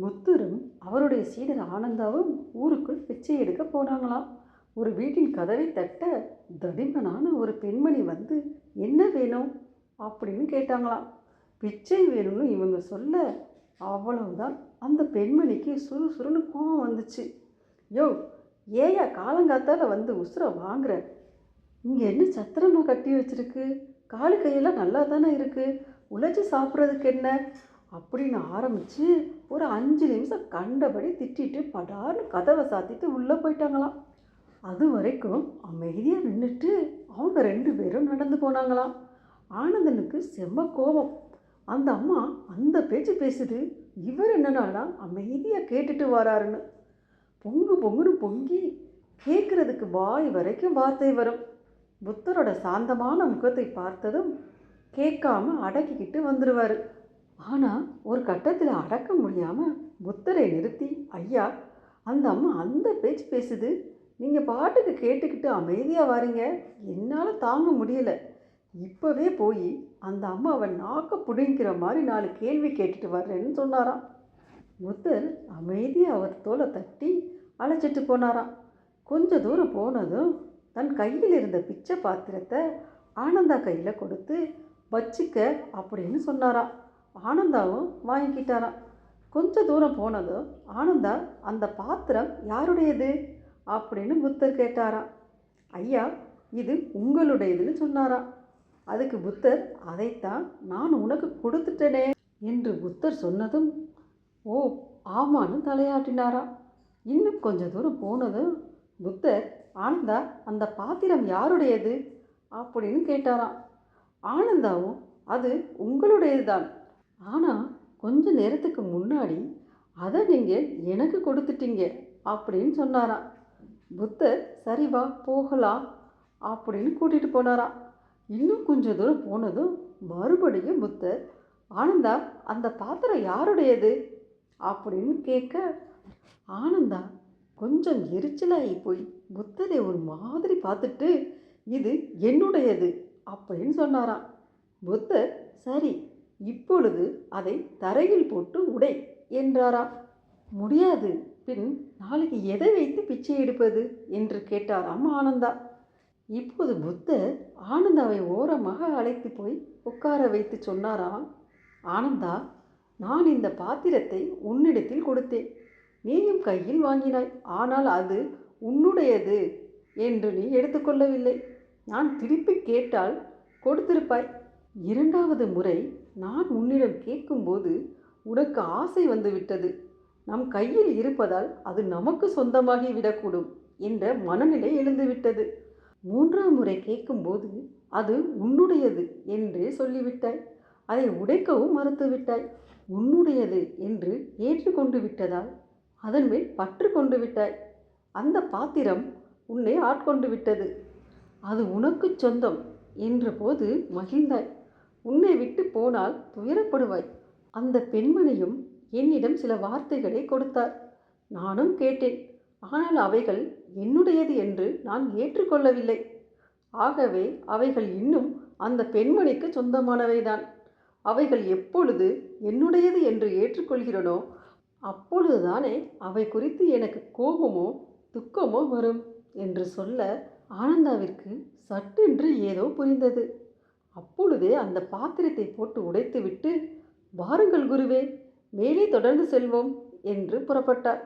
புத்தரும் அவருடைய சீடர் ஆனந்தாவும் ஊருக்குள் பிச்சை எடுக்க போனாங்களாம். ஒரு வீட்டின் கதவை தட்ட தடிமனான ஒரு பெண்மணி வந்து என்ன வேணும்? அப்படின்னு கேட்டாங்களாம். பிச்சை வேணும்னு இவங்க சொல்ல அவ்வளவுதான். அந்த பெண்மணிக்கு சுறுசுறுன்னு கோவம் வந்துச்சு. யோ ஏயா காலங்காத்தால் வந்து உசுரை வாங்குற? இங்கே என்ன சத்திரமா கட்டி வச்சிருக்கு? காலு கையெல்லாம் நல்லா தானே இருக்குது உழைச்சி சாப்பிட்றதுக்கு என்ன? அப்படின்னு ஆரம்பித்து ஒரு அஞ்சு நிமிஷம் கண்டபடி திட்டிட்டு படார்னு கதவை சாத்திட்டு உள்ளே போயிட்டாங்களாம். அது வரைக்கும் அமைதியாக நின்றுட்டு அவங்க ரெண்டு பேரும் நடந்து போனாங்களாம். ஆனந்தனுக்கு செம்ம கோபம். அந்த அம்மா அந்த பேச்சு பேசுது இவர் என்னன்னா அமைதியாக கேட்டுட்டு வராருன்னு. பொங்கு பொங்குன்னு பொங்கி கேட்குறதுக்கு வாய் வரைக்கும் வார்த்தை வரும். புத்தரோட சாந்தமான முகத்தை பார்த்ததும் கேட்காம அடக்கிக்கிட்டு வந்துடுவார் ஆனால் ஒரு கட்டத்தில் அடக்க முடியாமல் புத்தரை நிறுத்தி ஐயா அந்த அம்மா அந்த பேச்சு பேசுது. நீங்கள் பாட்டுக்கு கேட்டுக்கிட்டு அமைதியாக வாரீங்க. என்னால் தாங்க முடியல. இப்போவே போய் அந்த அம்மாவை நாக்க பிடிங்கிற மாதிரி நாலு கேள்வி கேட்டுட்டு வர்றேன்னு சொன்னாராம். புத்தர் அமைதியாக அவர் தோலை தட்டி அழைச்சிட்டு போனாராம். கொஞ்ச தூரம் போனதும் தன் கையில் இருந்த பிச்சை பாத்திரத்தை ஆனந்தா கையில் கொடுத்து வச்சுக்க அப்படின்னு சொன்னாராம். ஆனந்தாவும் வாங்கிக்கிட்டாராம். கொஞ்ச தூரம் போனதும் ஆனந்தா அந்த பாத்திரம் யாருடையது? அப்படின்னு புத்தர் கேட்டாராம். ஐயா இது உங்களுடையதுன்னு சொன்னாராம். அதுக்கு புத்தர் அதைத்தான் நான் உனக்கு கொடுத்துட்டேனே என்று புத்தர் சொன்னதும் ஓ ஆமான்னு தலையாட்டினாராம். இன்னும் கொஞ்ச தூரம் போனதும் புத்தர் ஆனந்தா அந்த பாத்திரம் யாருடையது? அப்படின்னு கேட்டாராம். ஆனந்தாவும் அது உங்களுடையது தான் ஆனால் கொஞ்ச நேரத்துக்கு முன்னாடி அதை நீங்கள் எனக்கு கொடுத்துட்டீங்க அப்படின்னு சொன்னாராம். புத்தர் சரி வா போகலாம் அப்படின்னு கூட்டிகிட்டு போனாராம். இன்னும் கொஞ்சம் தூரம் போனதும் மறுபடியும் புத்தர் ஆனந்தா அந்த பாத்திரம் யாருடையது? அப்படின்னு கேட்க ஆனந்தா கொஞ்சம் எரிச்சலாகி போய் புத்தரை ஒரு மாதிரி பார்த்துட்டு இது என்னுடையது அப்படின்னு சொன்னாராம். புத்தர் சரி இப்பொழுது அதை தரையில் போட்டு உடை என்றாராம் முடியாது. பின் நாளைக்கு எதை வைத்து பிச்சை எடுப்பது? என்று கேட்டாராம் ஆனந்தா. இப்போது புத்தர் ஆனந்தாவை ஓரமாக அழைத்து போய் உட்கார வைத்து சொன்னாராம். ஆனந்தா நான் இந்த பாத்திரத்தை உன்னிடத்தில் கொடுத்தேன். நீயும் கையில் வாங்கினாய். ஆனால் அது உன்னுடையது என்று நீ எடுத்துக்கொள்ளவில்லை நான் திருப்பி கேட்டால் கொடுத்திருப்பாய். இரண்டாவது முறை நான் உன்னிடம் கேட்கும்போது உனக்கு ஆசை வந்துவிட்டது. நம் கையில் இருப்பதால் அது நமக்கு சொந்தமாகி விடக்கூடும் என்ற மனநிலை எழுந்துவிட்டது. மூன்றாம் முறை கேட்கும்போது அது உன்னுடையது என்றே சொல்லிவிட்டாய். அதை உடைக்கவும் மறுத்துவிட்டாய். உன்னுடையது என்று ஏற்றுக்கொண்டு விட்டதால் அதன் மேல் பற்று கொண்டு விட்டாய். அந்த பாத்திரம் உன்னை ஆட்கொண்டு விட்டது. அது உனக்கு சொந்தம் என்றபோது மகிழ்ந்தாய். உன்னை விட்டு போனால் துயரப்படுவாய். அந்த பெண்மணியும் என்னிடம் சில வார்த்தைகளை கொடுத்தார் நானும் கேட்டேன். ஆனால் அவைகள் என்னுடையது என்று நான் ஏற்றுக்கொள்ளவில்லை. ஆகவே அவைகள் இன்னும் அந்த பெண்மணிக்கு சொந்தமானவைதான். அவைகள் எப்பொழுது என்னுடையது என்று ஏற்றுக்கொள்கிறனோ அப்பொழுதுதானே அவை குறித்து எனக்கு கோபமோ துக்கமோ வரும் என்று சொல்ல ஆனந்தாவிற்கு சட்டென்று ஏதோ புரிந்தது. அப்பொழுதே அந்த பாத்திரத்தை போட்டு உடைத்துவிட்டு வாருங்கள் குருவே மேலே தொடர்ந்து செல்வோம் என்று புறப்பட்டார்.